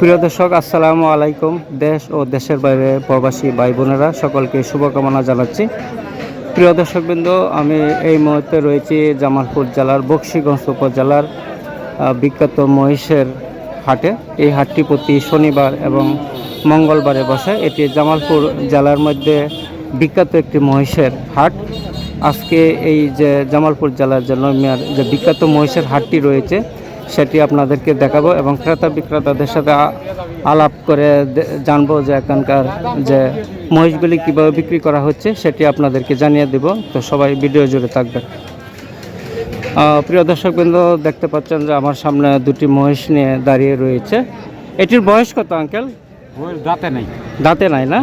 প্রিয় দর্শক, আসসালামু আলাইকুম। দেশ ও দেশের বাইরে প্রবাসী ভাই বোনেরা সকলকে শুভকামনা জানাচ্ছি। প্রিয় দর্শকবৃন্দ, আমি এই মুহূর্তে রয়েছি জামালপুর জেলার বক্সিগঞ্জ উপজেলার বিখ্যাত মহিষের হাটে। এই হাটটি প্রতি শনিবার এবং মঙ্গলবারে বসে। এটি জামালপুর জেলার মধ্যে বিখ্যাত একটি মহিষের হাট। আজকে এই যে জামালপুর জেলার যে নৈমিয়ার যে বিখ্যাত মহিষের হাটটি রয়েছে সেটি আপনাদেরকে দেখাবো এবং ক্রেতা বিক্রেতাদের সাথে আলাপ করে জানব যে এখানকার যে মহিষগুলি কীভাবে বিক্রি করা হচ্ছে সেটি আপনাদেরকে জানিয়ে দেব। তো সবাই ভিডিও জুড়ে থাকবেন। আহ, প্রিয় দর্শকবৃন্দ দেখতে পাচ্ছেন যে আমার সামনে দুটি মহিষ নিয়ে দাঁড়িয়ে রয়েছে। এটির বয়স কত আঙ্কেল? দাঁতে নেই। দাঁতে নাই না?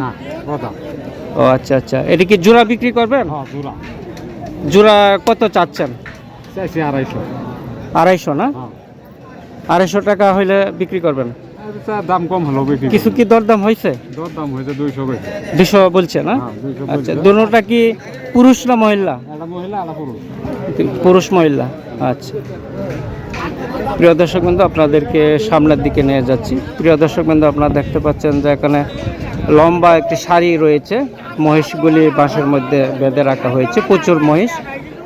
ও আচ্ছা আচ্ছা। এটি কি জোড়া বিক্রি করবেন? হ্যাঁ জোড়া। জোড়া কত চাচ্ছেন? আড়াইশো। আড়াইশো না? হ্যাঁ। আড়াইশো টাকা হইলে বিক্রি করবেন। দাম কম হলো কিছু কি দরদাম হয়েছে দর দাম হয়েছে দুইশো দুশো বলছে না? হ্যাঁ আচ্ছা বলছে। কি পুরুষ না মহিলা? পুরুষ মহিলা আচ্ছা। প্রিয় দর্শক বন্ধু আপনাদেরকে সামনের দিকে নিয়ে যাচ্ছি। প্রিয় দর্শক বন্ধু আপনারা দেখতে পাচ্ছেন যে এখানে লম্বা একটি শাড়ি রয়েছে। মহিষগুলি বাঁশের মধ্যে বেঁধে রাখা হয়েছে। প্রচুর মহিষ।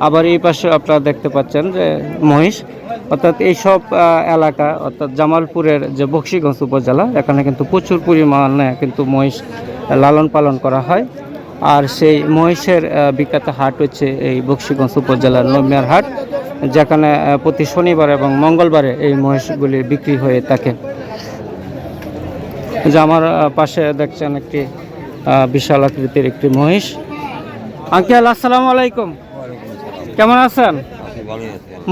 আবার এই পাশে আপনারা দেখতে পাচ্ছেন যে মহিষ অর্থাৎ এইসব এলাকা অর্থাৎ জামালপুরের যে বক্সিগঞ্জ উপজেলা এখানে কিন্তু প্রচুর পরিমাণে কিন্তু মহিষ লালন পালন করা হয়। আর সেই মহিষের বিখ্যাত হাট হচ্ছে এই বক্সিগঞ্জ উপজেলার নমিয়ার হাট যেখানে প্রতি শনিবার এবং মঙ্গলবারে এই মহিষগুলি বিক্রি হয়ে থাকে। যে আমার পাশে দেখছেন একটি বিশাল আকৃতির একটি মহিষ। আঙ্কেল আসসালামু আলাইকুম। কেমন আছেন?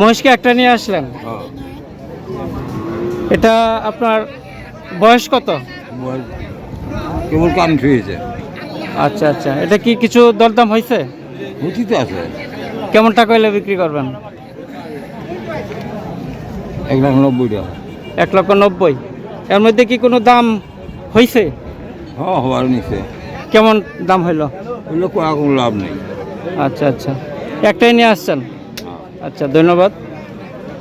মহিষকে একটা নিয়ে আসলেন? এটা আপনার বয়স কত? কেবল কাম ছুঁয়েছে। আচ্ছা আচ্ছা। এটা কি কিছু দরদাম হয়েছে? উচিত আছে। কেমন টাকা হইলে বিক্রি করবেন? এক লাখ নব্বই টাকা। এক লক্ষ নব্বই। এর মধ্যে কি কোনো দাম হয়েছে হ্যাঁ হওয়ার কেমন দাম হইল? কোনো লাভ নেই। আচ্ছা আচ্ছা। একটাই নিয়ে আসছেন? আচ্ছা ধন্যবাদ।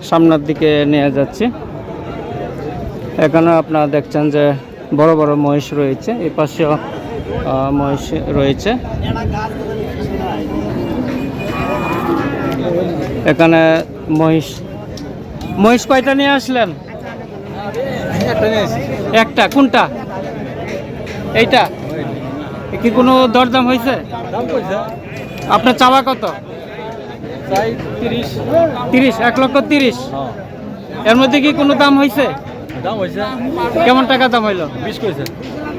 সামনের দিকে নিয়ে যাচ্ছি। এখানে আপনারা দেখছেন যে বড় বড় মহিষ রয়েছে এই পাশেও মহিষ রয়েছে। এখানে মহিষ মহিষ কয়টা নিয়ে আসলেন? একটা কোনটা? এইটা? কি কোনো দরদাম হয়েছে? আপনার চাওয়া কত? তিরিশ। এক লক্ষ তিরিশ। এর মধ্যে কি কোনো দাম হয়েছে দাম হয়েছে কেমন টাকা দাম হইল? বিশ করেছে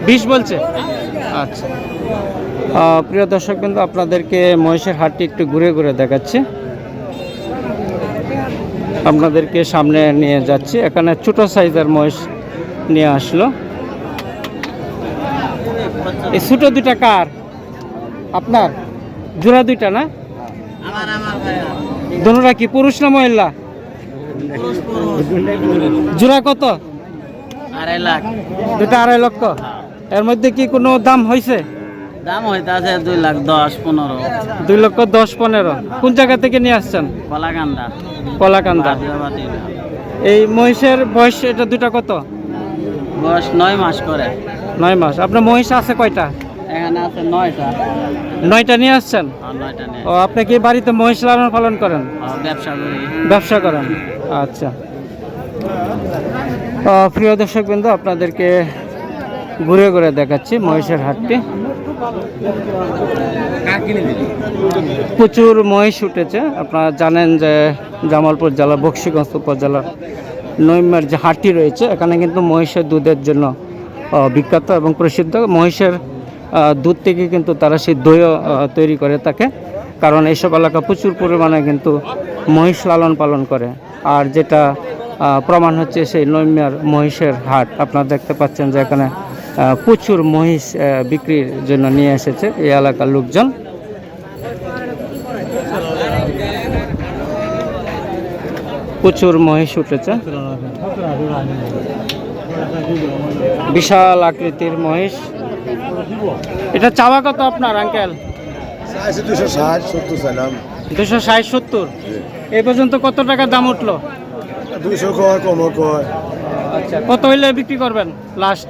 বিশ বলছে? আচ্ছা। প্রিয় দর্শক কিন্তু আপনাদেরকে মহিষের হাটটি একটু ঘুরে ঘুরে দেখাচ্ছি। আপনাদেরকে সামনে নিয়ে যাচ্ছি। এখানে ছোট সাইজের মহিষ নিয়ে আসলো। এই ছোট দুইটা কার? আপনার? জোড়া দুইটা না? দুটা কি পুরুষ না মহিলা? জোড়া কত? আড়াই লাখ। দুটা আড়াই লক্ষ। এর মধ্যে কি কোনো দাম হয়েছে দাম হইতে আছে দুই লাখ দশ পনেরো। দুই লক্ষ দশ পনেরো। কোন জায়গা থেকে নিয়ে আসছেন? কলাকান্দা। কলাকান্দা। এই মহিষের বয়স এটা দুটা কত? বয়স নয় মাস করে। নয় মাস। আপনার মহিষ আছে কয়টা? এখানে আছে নয়টা। নয়টা নিয়ে আসছেন? নেই ও আপনি কি বাড়িতে মহিষ লালন পালন করেন? ব্যবসা করি। ব্যবসা করেন? আচ্ছা। প্রিয় দর্শক বিন্দু আপনাদেরকে ঘুরে ঘুরে দেখাচ্ছি মহিষের হাটটি। প্রচুর মহিষ উঠেছে। আপনারা জানেন যে জামালপুর জেলা বক্সিগঞ্জ উপজেলার নৈমের যে হাটটি রয়েছে এখানে কিন্তু মহিষের দুধের জন্য বিখ্যাত এবং প্রসিদ্ধ মহিষের দুধ থেকে কিন্তু তারা সেই দইও তৈরি করে থাকে কারণ এইসব এলাকা প্রচুর পরিমাণে কিন্তু মহিষ লালন পালন করে। আর যেটা প্রমাণ হচ্ছে সেই নৈমিয়ার মহিষের হাট। আপনারা দেখতে পাচ্ছেন যে এখানে প্রচুর মহিষ বিক্রির জন্য নিয়ে এসেছে এই এলাকার লোকজন। প্রচুর মহিষ উঠেছে। বিশাল আকৃতির মহিষ। এটা চাওয়া কত আপনার আঙ্কেল দুশো ষাট সত্তর চাইলাম। দুশো ষাট সত্তর? এই পর্যন্ত কত টাকা দাম উঠল? দুশো কয় কমও কয়। আচ্ছা কত হইলে বিক্রি করবেন লাস্ট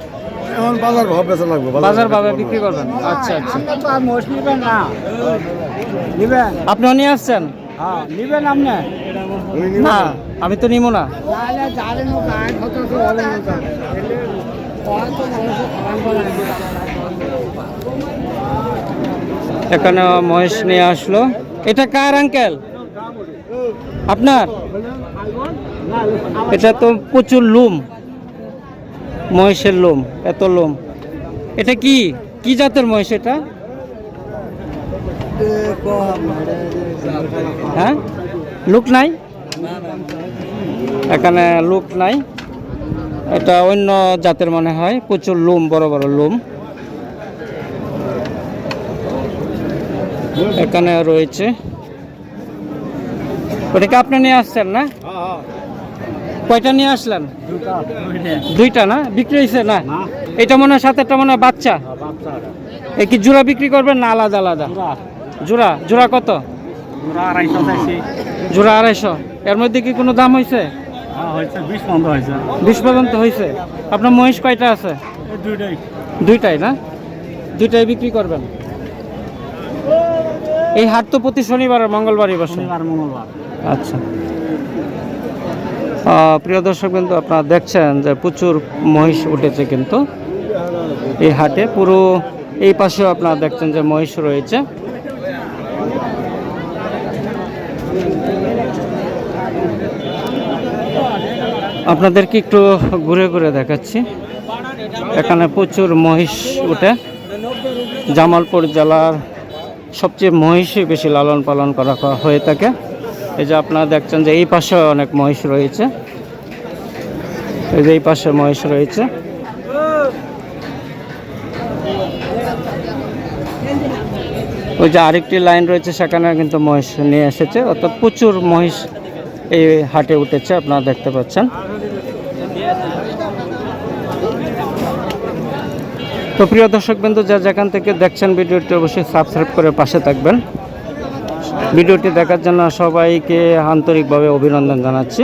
এখন বাজার ভাব বেচা লাগবে বাজার ভাবে বিক্রি করবেন। আচ্ছা আচ্ছা। না। নিবেন? আপনিও নিয়ে আসছেন? হ্যাঁ নিবেন আপনি? না আমি তো নিব না। এখানে মহেশ নিয়ে আসলো। এটা কার আঙ্কেল আপনার? এটা তো প্রচুর লুম। মহেশের লোম, এত লোম। এটা কি? কি জাতের মহেশ এটা? হ্যাঁ? লুক নাই? এখানে লুক নাই। এটা অন্য জাতের মনে হয়, প্রচুর লোম, বড় বড় লোম। এখানে রয়েছে। ওটাকে আপনি নিয়ে আসছেন না? কয়টা নিয়ে আসলেন? দুইটা না? বিক্রি হয়েছে না? এটা মনে হয় সাতেরটা মনে হয় বাচ্চা। এ কি জোড়া বিক্রি করবেন না আলাদা আলাদা? জোড়া জোড়া কত? জোড়া আড়াইশো এর মধ্যে কি কোনো দাম হয়েছে? হ্যাঁ বিশ হয়েছে। বিশ পর্যন্ত হয়েছে। আপনার মহিষ কয়টা আছে? দুইটাই না? দুইটাই বিক্রি করবেন? এই হাট তো প্রতি শনিবার আর মঙ্গলবারই বসে। শনিবার মঙ্গলবার। আচ্ছা। প্রিয় দর্শক কিন্তু আপনারা দেখছেন যে প্রচুর মহিষ উঠেছে কিন্তু এই হাটে। পুরো এই পাশেও আপনারা দেখছেন যে মহিষ রয়েছে। আপনাদেরকে একটু ঘুরে ঘুরে দেখাচ্ছি। এখানে প্রচুর মহিষ উঠে। জামালপুর জেলার সবচেয়ে মহিষই বেশি লালন পালন করা হয়ে থাকে। এই যে আপনারা দেখছেন যে এই পাশে অনেক মহিষ রয়েছে। এই যে এই পাশে মহিষ রয়েছে। ওই যে আরেকটি লাইন রয়েছে, সেখানে কিন্তু মহিষ নিয়ে এসেছে। অর্থাৎ প্রচুর মহিষ এই হাটে উঠেছে, আপনারা দেখতে পাচ্ছেন। তো প্রিয় দর্শক বিন্দু যা যেখান থেকে দেখছেন ভিডিওটি অবশ্যই সাবস্ক্রাইব করে পাশে থাকবেন। ভিডিওটি দেখার জন্য সবাইকে আন্তরিকভাবে অভিনন্দন জানাচ্ছি।